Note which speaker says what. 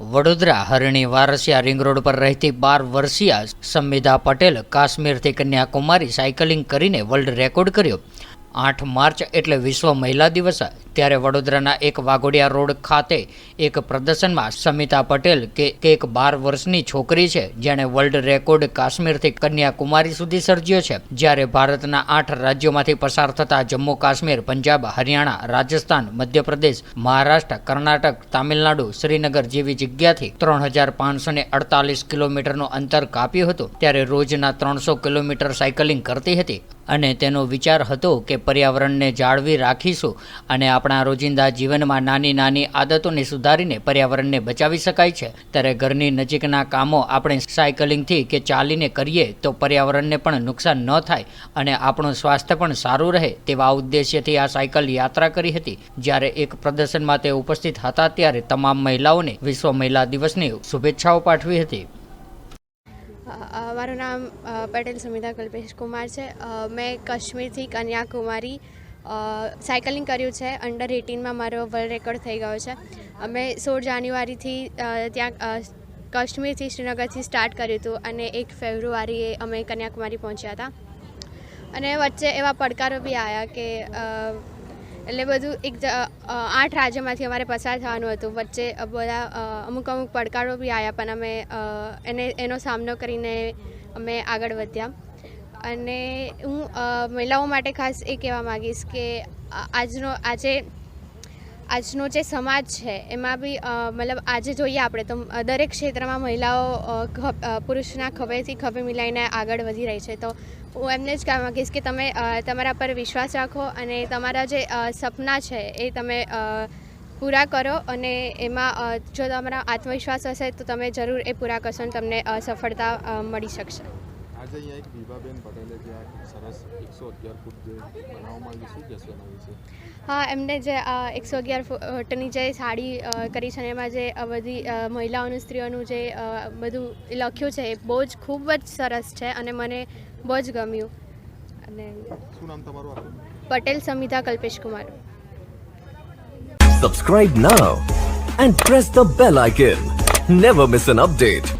Speaker 1: Vadodara Harni Varasiya ring road પર રહેતી બાર વર્ષીય સંમિધા પટેલ કાશ્મીરથી કન્યાકુમારી સાયકલિંગ કરીને વર્લ્ડ રેકોર્ડ કર્યો. આઠ માર્ચ એટલે વિશ્વ મહિલા દિવસ ત્યારે વડોદરાના એક વાઘોડિયા રોડ ખાતે એક પ્રદર્શનમાં સમિતા પટેલ કે એક બાર વર્ષની છોકરી છે, જેણે વર્લ્ડ રેકોર્ડ કાશ્મીરથી કન્યાકુમારી સુધી સર્જ્યો છે. જ્યારે ભારતના આઠ રાજ્યોમાંથી પસાર થતા જમ્મુ કાશ્મીર, પંજાબ, હરિયાણા, રાજસ્થાન, મધ્યપ્રદેશ, મહારાષ્ટ્ર, કર્ણાટક, તામિલનાડુ, શ્રીનગર જેવી જગ્યાથી ત્રણ હજાર પાંચસો ને અડતાલીસ કિલોમીટરનું અંતર કાપ્યું હતું. ત્યારે રોજના ત્રણસો કિલોમીટર સાયકલિંગ કરતી હતી. અને તેનો વિચાર હતો કે પર્યાવરણને જાળવી રાખીશું અને આપણા રોજિંદા જીવનમાં નાની નાની આદતોને સુધારીને પર્યાવરણને બચાવી શકાય છે. ત્યારે ઘરની નજીકના કામો આપણે સાયકલિંગથી કે ચાલીને કરીએ તો પર્યાવરણને પણ નુકસાન ન થાય અને આપણું સ્વાસ્થ્ય પણ સારું રહે તેવા ઉદ્દેશ્યથી આ સાયકલ યાત્રા કરી હતી. જ્યારે એક પ્રદર્શનમાં તે ઉપસ્થિત હતા ત્યારે તમામ મહિલાઓને વિશ્વ મહિલા દિવસની શુભેચ્છાઓ પાઠવી હતી.
Speaker 2: મારું નામ પટેલ સુમિતા કલ્પેશ કુમાર છે. મેં કાશ્મીરથી કન્યાકુમારી સાયકલિંગ કર્યું છે. અંડર એટીનમાં મારો વર્લ્ડ રેકોર્ડ થઈ ગયો છે. અમે સોળ જાન્યુઆરીથી ત્યાં કાશ્મીરથી શ્રીનગરથી સ્ટાર્ટ કર્યું હતું અને એક ફેબ્રુઆરીએ અમે કન્યાકુમારી પહોંચ્યા હતા. અને વચ્ચે એવા પડકારો બી આવ્યા કે એટલે બધું એક આઠ રાજ્યમાંથી અમારે પસાર થવાનું હતું. વચ્ચે બધા અમુક અમુક પડકારો બી આવ્યા, પણ અમે એને, એનો સામનો કરીને અમે આગળ વધ્યા. અને હું મહિલાઓ માટે ખાસ એ કહેવા માગીશ કે આજનો, આજે આજનો જે સમાજ છે, એમાં બી મતલબ આજે જોઈએ આપણે તો દરેક ક્ષેત્રમાં મહિલાઓ પુરુષના ખભેથી ખભે મિલાઈને આગળ વધી રહી છે. તો હું એમને જ કહેવા માગીશ કે તમે તમારા પર વિશ્વાસ રાખો અને તમારા જે સપના છે એ તમે પૂરા કરો અને એમાં જો તમારા આત્મવિશ્વાસ હશે તો તમે જરૂર એ પૂરા કરશો અને તમને સફળતા મળી શકશે.
Speaker 3: આજે અહીંયા એક વિભાબેન પટેલે જે આ સરસ એકસો અગિયાર ફૂટ જે બનાવવામાં આવી શું કહેશો એના વિશે
Speaker 2: હા એમને જે એકસો અગિયાર ફૂટની જે સાડી કરી છે અને એમાં જે બધી મહિલાઓનું સ્ત્રીઓનું જે બધું લખ્યું છે એ બહુ જ ખૂબ જ સરસ છે અને મને બહુ જ ગમ્યું અને
Speaker 3: શું નામ તમારું
Speaker 2: Patel સમિતા Kalpesh Kumar
Speaker 4: Subscribe now and press the bell icon. Never miss an update.